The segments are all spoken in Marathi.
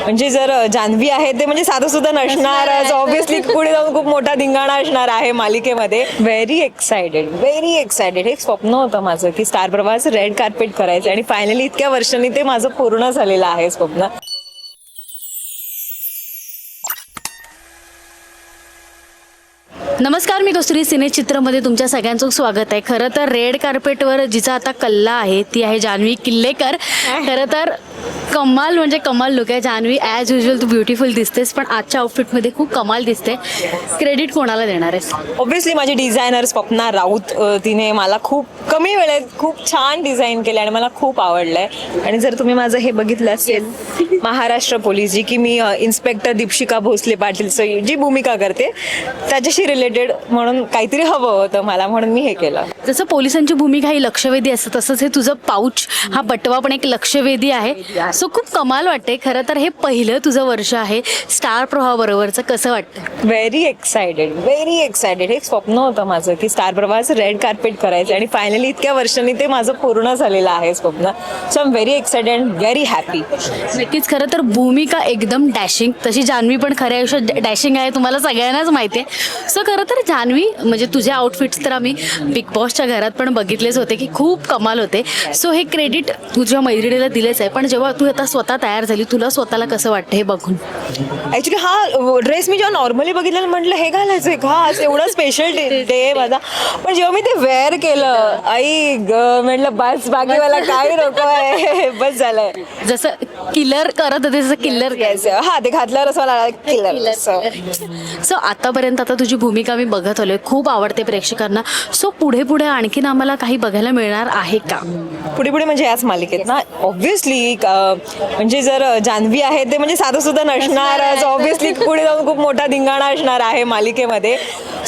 म्हणजे जर जान्हवी आहे ते म्हणजे साधं सुद्धा नसणारच ऑब्व्हियसली पुढे जाऊन खूप मोठा धिंगाणा असणार आहे मालिकेमध्ये. व्हेरी एक्सायटेड व्हेरी एक्सायटेड हे एक स्वप्न होतं माझं की स्टार प्रवास रेड कार्पेट करायचं आणि फायनली इतक्या वर्षांनी ते माझं पूर्ण झालेलं आहे स्वप्न. नमस्कार मी कस्तुरी सिने चित्रमध्ये तुमच्या सगळ्यांचं स्वागत आहे. खरं तर रेड कार्पेटवर जिचा आता कल्ला आहे ती आहे जान्हवी किल्लेकर. खरं तर कमाल म्हणजे कमाल लुक आहे. जान्हवी ॲज युजल तू ब्युटिफुल दिसतेस पण आजच्या आउटफिटमध्ये खूप कमाल दिसते. क्रेडिट कोणाला देणार आहेस? ऑब्व्हियसली माझी डिझायनर स्वप्ना राऊत अ, तिने मला खूप कमी वेळेत खूप छान डिझाईन केले आणि मला खूप आवडलंय. आणि जर तुम्ही माझं हे बघितलं असेल महाराष्ट्र पोलीस जी की मी इन्स्पेक्टर दीपशिका भोसले पाटीलचं जी भूमिका करते त्याच्याशी रिलेटेड म्हणून काहीतरी हवं होतं मला म्हणून मी हे केलं. जसं पोलिसांची भूमिका ही लक्षवेधी असते तसंच हे तुझं पाऊच हा बटवा पण एक लक्षवेधी आहे. सो खूप कमाल वाटते खरं तर हे पहिलं तुझं वर्ष आहे. स्टार प्रवाहाबरोबरचं कसं वाटतं व्हेरी एक्सायटेड व्हेरी एक्सायटेड हे स्वप्न होतं माझं की स्टार प्रवास रेड कार्पेट करायचं आणि फायनली इतक्या वर्षांनी ते माझं पूर्ण झालेलं आहे स्वप्न. So I am very excited very happy नक्कीच. खरं तर भूमिका एकदम डॅशिंग तशी जान्हवी पण खऱ्या आयुष्यात डॅशिंग आहे. तुम्हाला सगळ्यांनाच माहिती आहे. सो खरं तर जान्हवी म्हणजे तुझे आउटफिट्स तर आम्ही बिग बॉसच्या घरात पण बघितलेच होते की खूप कमाल होते. सो हे क्रेडिट तुझ्या मैत्रिणीला दिलेच आहे. पण जेव्हा तू आता स्वतः तयार झाली तुला स्वतःला कसं वाटतं हे बघून? ऍक्च्युली हा ड्रेस मी जेव्हा नॉर्मली बघितलं म्हटलं हे घालायचंय का? आज एवढा स्पेशल डे डे माझा. पण जेव्हा मी ते वेअर केलं आई ग म्हटलं बस बाकी मला काय नको आहे बस झालंय. जसं किलर करत होते तसं किल्लर Yes, हा ते घातल्यावर असं मला किलर सो आतापर्यंत आता तुझी भूमिका मी बघत आलोय. खूप आवडते प्रेक्षकांना. सो पुढे पुढे आणखीन आम्हाला काही बघायला मिळणार आहे का? पुढे पुढे म्हणजे याच मालिकेत ना? ऑब्व्हियसली म्हणजे जर जान्हवी आहे ते म्हणजे साधं सुद्धा नसणारच ऑब्व्हियसली पुढे जाऊन खूप मोठा धिंगाणा असणार आहे मालिकेमध्ये.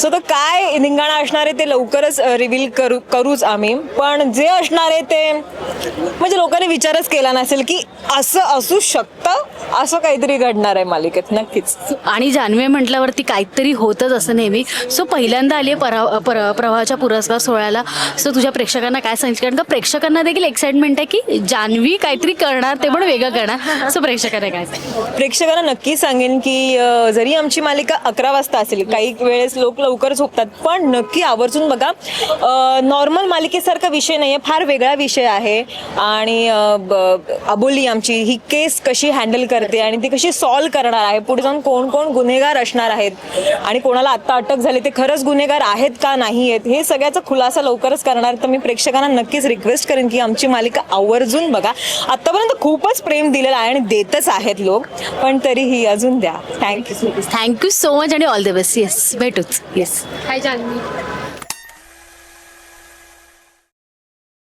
सो तो काय धिंगाणा असणार आहे ते लवकरच रिव्हील करू करूच आम्ही. पण जे असणार आहे ते म्हणजे लोकांनी विचारच केला नसेल की असं असू शकतं? असं काहीतरी घडणार आहे मालिकेत नक्कीच. आणि जान्हवी म्हटल्यावरती काहीतरी होतच असं नेहमी. सो पहिल्यांदा आली आहे परा पर प्रवाहाच्या पुरस्कार सोहळ्याला. सो तुझ्या प्रेक्षकांना काय सांगितलं कारण का प्रेक्षकांना देखील एक्साइटमेंट आहे की जान्हवी काहीतरी करणार ते पण वेगळं करणार. सो प्रेक्षकांना काय प्रेक्षकांना नक्की सांगेन की जरी आमची मालिका अकरा वाजता असेल काही वेळेस लोक लवकर झोपतात पण नक्की आवर्जून बघा नॉर्मल मालिकेसारखा विषय नाही आहे फार वेगळा विषय आहे. आणि अबोली आमची ही केस कशी हँडल करते आणि ती कशी सॉल्व करणार आहे? पुढे जाऊन कोण कोण गुन्हेगार असणार आहेत? आणि कोणाला आत्ता अटक झाली ते खरंच गुन्हेगार आहेत का नाही आहेत? हे सगळ्याचा खुलासा लवकरच करणार. तर मी प्रेक्षकांना नक्कीच रिक्वेस्ट करेन की आमची मालिका आवर्जून बघा. आत्तापर्यंत खूपच प्रेम दिलेलं आहे आणि देतच आहेत लोक. पण तरीही अजून द्या. Thank you thank you so much आणि ऑल द बेस्ट येस भेटूच. Yes hi Janhvi